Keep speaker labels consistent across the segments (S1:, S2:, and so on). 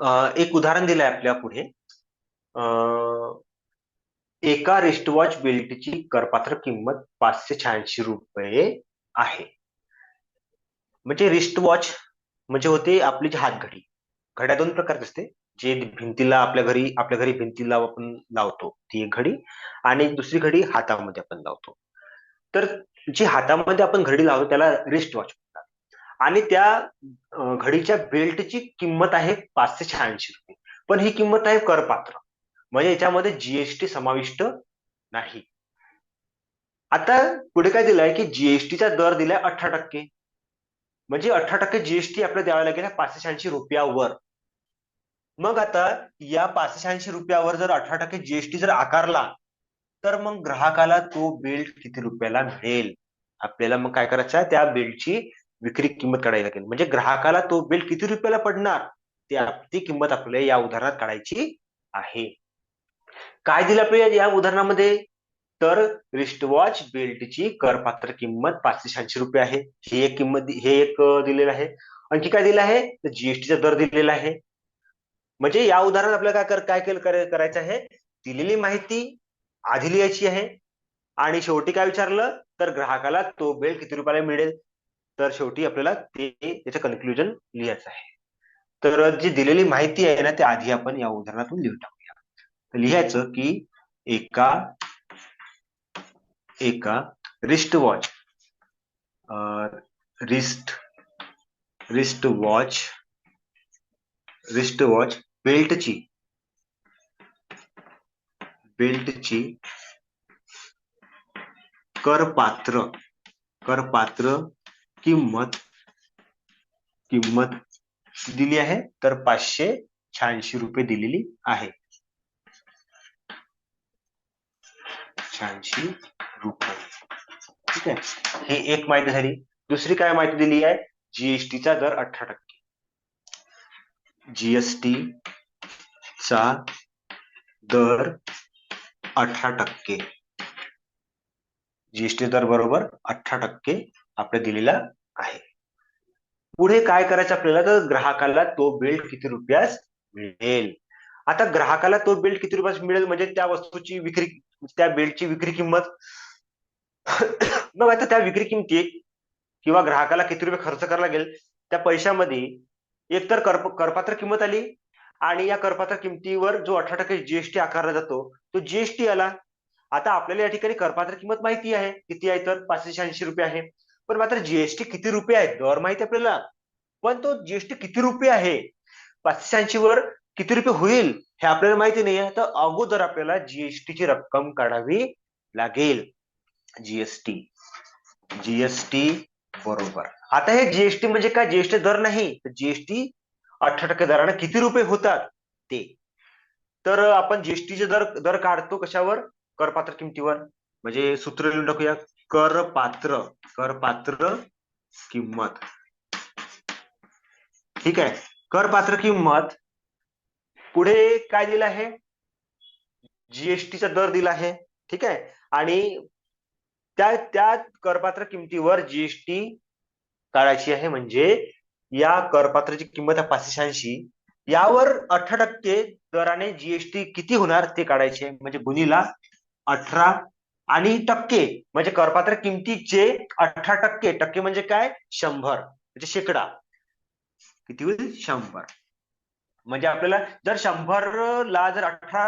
S1: एक उदाहरण दिलंय आपल्या पुढे. एका रिस्टवॉच बेल्टची करपात्र किंमत पाचशे शहाऐंशी रुपये आहे. म्हणजे रिस्टवॉच म्हणजे होते आपली जी हातघडी घड्या दोन प्रकारची असते. जे भिंतीला आपल्या घरी आपल्या घरी भिंतीला आपण लावतो ती एक घडी. आणि दुसरी घडी हातामध्ये आपण लावतो. तर जी हातामध्ये आपण घडी लावतो त्याला रिस्ट वॉच आणि त्या घडीच्या बेल्टची किंमत आहे पाचशे शहाऐंशी रुपये. पण ही किंमत आहे करपात्र. म्हणजे याच्यामध्ये जीएसटी समाविष्ट नाही. आता पुढे काय दिलंय की जीएसटीचा दर दिलाय अठरा टक्के. म्हणजे अठरा टक्के जीएसटी आपल्याला द्यावा लागेल पाचशे शहाऐंशी रुपयावर. मग आता या पाचशे शहाऐंशी रुपयावर जर अठरा टक्के जीएसटी जर आकारला तर मग ग्राहकाला तो बेल्ट किती रुपयाला मिळेल? आपल्याला मग काय करायचं त्या बेल्टची विक्री किंमत काढायला लागेल. म्हणजे ग्राहकाला तो बेल्ट किती रुपयाला पडणार? ते आप- ती किंमत आपल्याला या उदाहरणात काढायची आहे. काय दिलं आपल्याला या उदाहरणामध्ये? तर रिस्टवॉच बेल्टची करपात्र किंमत पाचशे शहाऐंशी रुपये आहे. ही एक किंमत हे एक दिलेलं आहे. आणखी काय दिलं आहे? तर जीएसटीचा दर दिलेला आहे. म्हणजे या उदाहरणात आपल्याला काय कर- काय केलं करायचं आहे? दिलेली माहिती आधी लिहायची आहे. आणि शेवटी काय विचारलं? तर ग्राहकाला तो बेल्ट किती रुपयाला मिळेल? तर शेवटी आपल्याला ते त्याचं कन्क्लुजन लिहायचं आहे. तर जी दिलेली माहिती आहे ना ते आधी आपण या उदाहरणातून लिहून टाकूया. तर लिहायचं की एका एका wrist watch wrist wrist watch wrist watch बेल्टची बेल्टची करपात्र करपात्र किंमत किंमत दिली आहे तर पाचशे शहाऐंशी रुपये दिलेली आहे. शहाऐंशी रुपये. ठीक आहे? हे एक माहिती झाली. दुसरी काय माहिती दिली आहे? जीएसटीचा दर अठरा टक्के. जीएसटी चा दर अठरा टक्के. जीएसटी दर बरोबर अठरा टक्के आपल्या दिलेला पुढे काय करायचं आपल्याला? तर ग्राहकाला तो बेल्ट किती रुपयास मिळेल? आता ग्राहकाला तो बेल्ट किती रुपयास मिळेल? म्हणजे त्या वस्तूची विक्री त्या बेल्टची विक्री किंमत. मग आता त्या विक्री किमती किंवा ग्राहकाला किती रुपये खर्च करायला लागेल त्या पैशामध्ये एकतर कर करपात्र किंमत आली आणि या करपात्र किमतीवर जो अठरा टक्के जीएसटी आकारला जातो तो जीएसटी आला. आता आपल्याला या ठिकाणी करपात्र किंमत माहिती आहे. किती आहे तर? पाचशे शहाऐंशी रुपये आहे. पण मात्र जीएसटी किती रुपये आहे दर माहिती आपल्याला. पण तो जीएसटी किती रुपये आहे? पाचशे ऐंशी वर किती रुपये होईल? हे आपल्याला माहिती नाही आहे तर अगोदर आपल्याला जीएसटी ची रक्कम काढावी लागेल. जीएसटी जीएसटी बरोबर. आता हे जीएसटी म्हणजे काय? जीएसटी दर नाही. तर जीएसटी अठरा टक्के दराने किती रुपये होतात? ते. तर आपण जीएसटीचे दर दर काढतो कशावर? करपात्र किमतीवर. म्हणजे सूत्र लिहून टाकूया. करपात्र करपात्र किंमत. ठीक आहे. करपात्र किंमत पुढे काय दिलं आहे? जीएसटीचा दर दिला आहे. ठीक आहे. आणि त्या त्या करपात्र किमतीवर जीएसटी काढायची आहे. म्हणजे या करपात्राची किंमत आहे पाचशे शहाऐंशी. यावर अठरा टक्के दराने जीएसटी किती होणार ते काढायचे म्हणजे गुन्हेला अठरा आणि टक्के म्हणजे करपात्र किमतीचे अठरा टक्के टक्के म्हणजे काय? शंभर म्हणजे शेकडा. किती होईल? शंभर. म्हणजे आपल्याला जर शंभर ला जर अठरा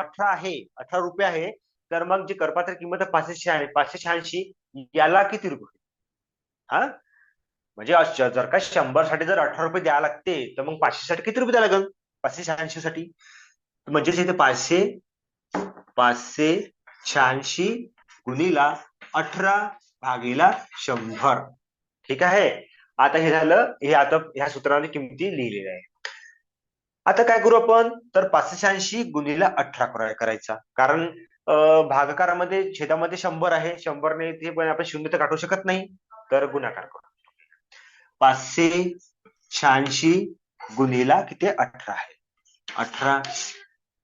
S1: अठरा आहे अठरा रुपये आहे तर मग जी करपात्र किंमत पाचशे शहाऐंशी पाचशे शहाऐंशी याला किती रुपये हा? म्हणजे जर का शंभरसाठी जर अठरा रुपये द्यावे लागते तर मग पाचशे साठी किती रुपये द्यावे लागेल? पाचशे शहाऐंशी साठी म्हणजेच इथे पाचशे पाचशे शहाऐंशी गुणीला अठरा भागीला शंभर. ठीक आहे? आता हे झालं हे आता ह्या सूत्राने किमती लिहिलेल्या आहे आता काय करू आपण? तर पाचशे शहाऐंशी गुणीला अठरा करायचा. कारण अं, भागाकारामध्ये छेदामध्ये शंभर आहे. शंभरने ते पण आपण शून्य तर काढू शकत नाही. तर गुणाकार करू. पाचशे शहाऐंशी गुणीला किती? अठरा आहे. अठरा.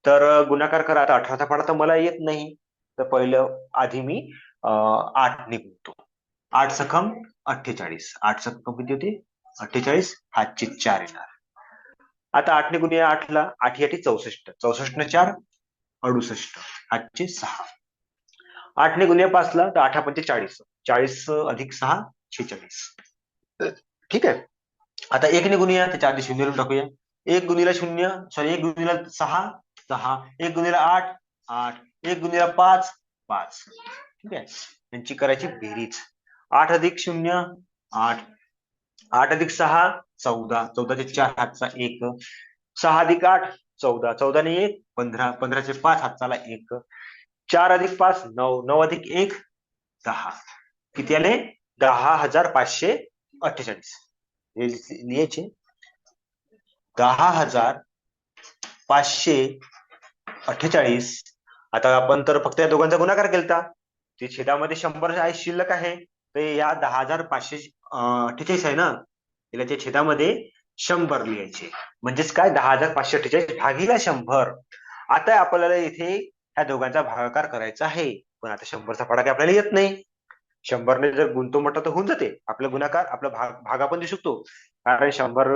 S1: तर गुणाकार करा. आता अठराचा पाडा तर मला येत नाही. तर पहिलं आधी मी अं, आठ निघतो. आठ सखम अठ्ठेचाळीस. आठ सखम किती होते? अठ्ठेचाळीस हातचे चार येणार. आता आठने या आठला आठी आठी चौसष्ट. चौसष्ट न चार अडुसष्ट. आठशे सहा. आठने या पाचला तर आठा पंचे चाळीस. चाळीस अधिक सहा छेचाळीस. ठीक आहे? आता एकने गुणिया त्याच्या आधी शून्य लिहून टाकूया. एक गुणिला शून्य सॉरी एक गुणिला सहा सहा. एक गुणिला आठ आठ. एक गुणिला पाच पाच. ठीक आहे? यांची करायची बेरीज. आठ अधिक शून्य आठ. आठ अधिक सहा चौदा. चौदाचे चार हातचा एक. सहा अधिक आठ चौदा. चौदाने एक पंधरा. पंधराचे पाच हातचाला एक. चार अधिक पाच नऊ. नऊ अधिक एक दहा. किती आले? दहा हजार पाचशे अठ्ठेचाळीस. हे लिहायचे. दहा हजार पाचशे अठ्ठेचाळीस आता आपण तर फक्त या दोघांचा गुणाकार केलता. ते छेदामध्ये शंभर आहे शिल्लक आहे. तर या दहा हजार पाचशे अठ्ठेचाळीस आहे ना? तिला त्या छेदामध्ये शंभर लिहायचे. म्हणजेच काय? दहा हजार पाचशे अठ्ठेचाळीस भागीला शंभर. आता आपल्याला इथे ह्या दोघांचा भागाकार करायचा आहे. पण आता शंभरचा फडा काय आपल्याला येत नाही. शंभरने जर गुंतो म्हटलं तर होऊन जाते आपला गुणाकार आपला भाग भाग आपण देऊ शकतो. कारण शंभर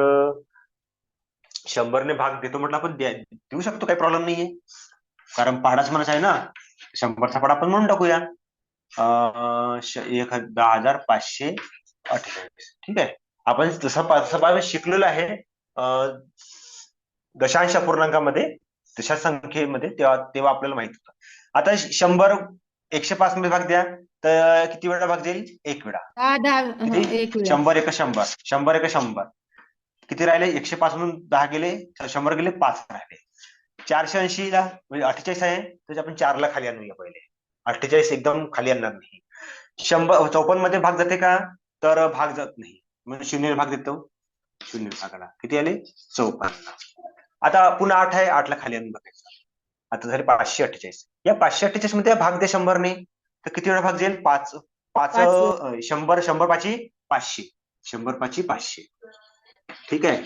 S1: शंभरने भाग देतो म्हटलं आपण देऊ शकतो काही प्रॉब्लेम नाहीये. कारण पाडाच म्हणच आहे ना शंभरचा पाडा आपण म्हणून टाकूया. एक दहा हजार पाचशे अठ्ठेचाळीस ठीक आहे? आपण जसं पाहिजे शिकलेलो आहे दशांश अपूर्णांकामध्ये दशा संख्येमध्ये तेव्हा तेव्हा आपल्याला माहीत होतं. आता शंभर एकशे पाच मध्ये भाग द्या. तर किती वेळा भाग देईल? एक वेळा. शंभर एक शंभर. शंभर एक शंभर. किती राहिले? एकशे पाच म्हणून दहा गेले. शंभर गेले पाच राहिले. चारशे ऐंशी ला म्हणजे अठ्ठेचाळीस आहे त्याच्या आपण चारला खाली आणूया पहिले. अठ्ठेचाळीस एकदम खाली आणणार नाही. शंभर चौपन्नमध्ये भाग जाते का? तर भाग जात नाही. म्हणजे शून्य भाग देतो. शून्य भागाला. किती आले? चौपन्न. आता पुन्हा आठ आहे आठला खाली आणून बघायचं. आता झाले पाचशे अठ्ठेचाळीस. या पाचशे अठ्ठेचाळीसमध्ये भाग दे शंभरने तर किती वेळा भाग जाईल? पाच. पाच शंभर शंभर पाची पाचशे. शंभर पाची पाचशे. ठीक आहे?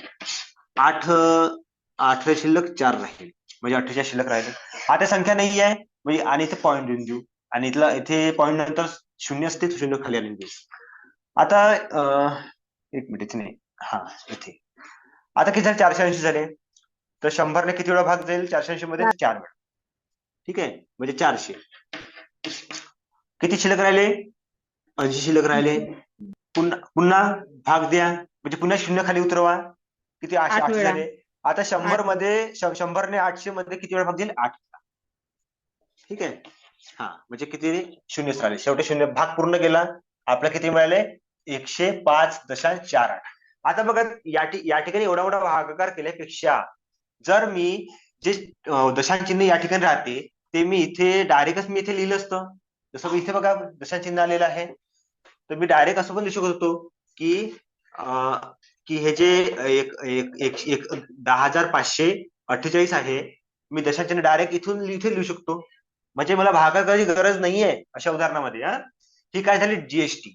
S1: आठ आठ शिल्लक चार राहील. म्हणजे अठ्ठेचाळीस शिल्लक राहिले. आता संख्या नाही आहे म्हणजे आणि इथे पॉईंट देऊन देऊ. आणि इथला इथे पॉईंट नंतर शून्य असते शून्य खाली आणून देऊ. आता एक मिनिट इथे नाही. हा इथे. आता किती झाले? चारशे ऐंशी झाले. तर शंभरने किती वेळा भाग जाईल? चारशे ऐंशी मध्ये चार वेळा. ठीक आहे? म्हणजे चारशे. किती शिल्लक राहिले? ऐंशी शिल्लक राहिले. पुन्हा पुन्हा भाग द्या. म्हणजे पुन्हा शून्य खाली उतरवा. किती? आठशे
S2: आठ
S1: आठशे. झाले. आता शंभर. मध्ये शंभरने आठशे मध्ये किती वेळा भाग देईल? आठ. ठीक आहे? हा म्हणजे किती शून्यच राहिले शेवटी शून्य. भाग पूर्ण केला. आपल्याला किती मिळाले? एकशे पाच दशांश चार आठ. आता बघा या ठिकाणी एवढा मोठा भागाकार केल्यापेक्षा जर मी जे अं, दशांश चिन्ह या ठिकाणी राहते ते मी इथे डायरेक्टच मी इथे लिहिलं असतं. जसं इथे बघा दशांश चिन्ह आलेलं आहे. तर मी डायरेक्ट असं पण लिहू शकत होतो की अं, की हे जे एक एक एक एक दहा हजार पाचशे अठ्ठेचाळीस आहे मी दशांश डायरेक्ट इथून इथे लिहू शकतो. म्हणजे मला भागाकाराची गरज नाहीये अशा उदाहरणामध्ये हा. ही काय झाली? जीएसटी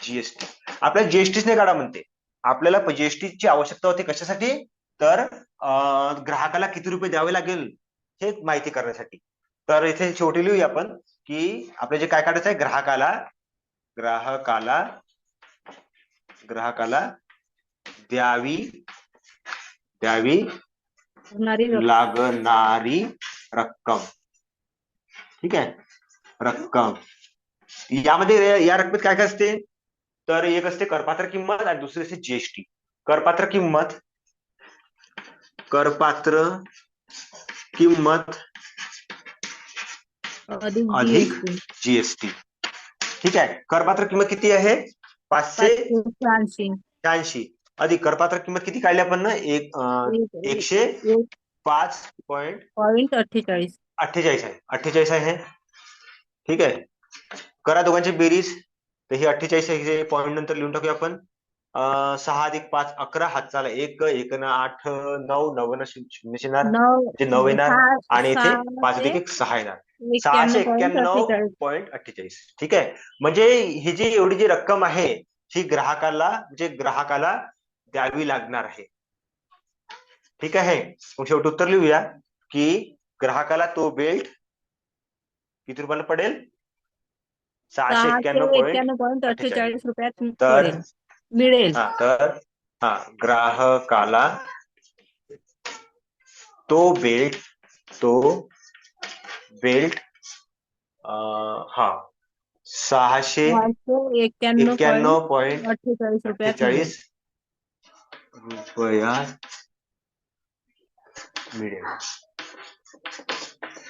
S1: जीएसटी आपल्याला जीएसटीच नाही काढा म्हणते. आपल्याला जीएसटी ची आवश्यकता होती कशासाठी? तर ग्राहकाला किती रुपये द्यावे लागेल हे माहिती करण्यासाठी. तर इथे शेवटी लिहूया आपण की आपलं जे काय काढायचं आहे? ग्राहकाला ग्राहकाला ग्राहकाला द्यावी द्यावी. लागणारी रक्कम. ठीक आहे? रक्कम. यामध्ये या रकमेत काय काय असते? तर एक असते करपात्र किंमत आणि दुसरी असते जीएसटी करपात्र किंमत करपात्र किंमत
S2: अधिक
S1: जीएसटी ठीक आहे? करपात्र किंमत किती आहे? पाचशे
S2: शहाऐंशी.
S1: अधिक करपात्र किंमत किती काढली आपण ना? एक एकशे
S2: एक
S1: पाच पॉईंट
S2: पॉइंट अठ्ठेचाळीस.
S1: अठ्ठेचाळीस आहे. अठ्ठेचाळीस आहे ठीक आहे. करा दोघांची बेरीज. तर ही अठ्ठेचाळीस आहे पॉईंट नंतर लिहून टाकूया आपण. सहा अधिक पाच अकरा. हातचाला एक एक न आठ नऊ नऊ न शून्य शून्य येणार.
S2: नऊ
S1: म्हणजे नऊ येणार आणि इथे पाच अधिक एक सहा येणार. सहाशे
S2: एक्क्याण्णव.
S1: पॉईंट अठ्ठेचाळीस. ठीक आहे. म्हणजे ही जी एवढी जी रक्कम आहे ही ग्राहकाला म्हणजे ग्राहकाला द्यावी लागणार आहे. ठीक आहे? मग शेवटी उत्तर लिहूया की ग्राहकाला तो बेल्ट किती रुपयाला पडेल? सहाशे एक्क्याण्णव पॉईंट अठ्ठेचाळीस.
S2: रुपयात
S1: तर
S2: मिळेल.
S1: हा तर हा ग्राहकाला तो बेल्ट तो बेल्ट हा सहाशे
S2: एक्क्याण्णव पॉईंट अठ्ठेचाळीस रुपयात मिळेल.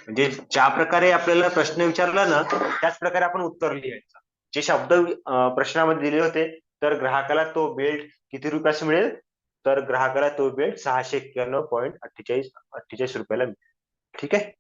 S1: म्हणजे ज्या प्रकारे आपल्याला प्रश्न विचारला ना त्याच प्रकारे आपण उत्तर लिहायचं. जे शब्द प्रश्नामध्ये दिले होते तर ग्राहकाला तो बेल्ट किती रुपयास मिळेल? तर ग्राहकाला तो बेल्ट सहाशे एक्क्याण्णव पॉईंट अठ्ठेचाळीस अठ्ठेचाळीस रुपयाला मिळेल. ठीक आहे?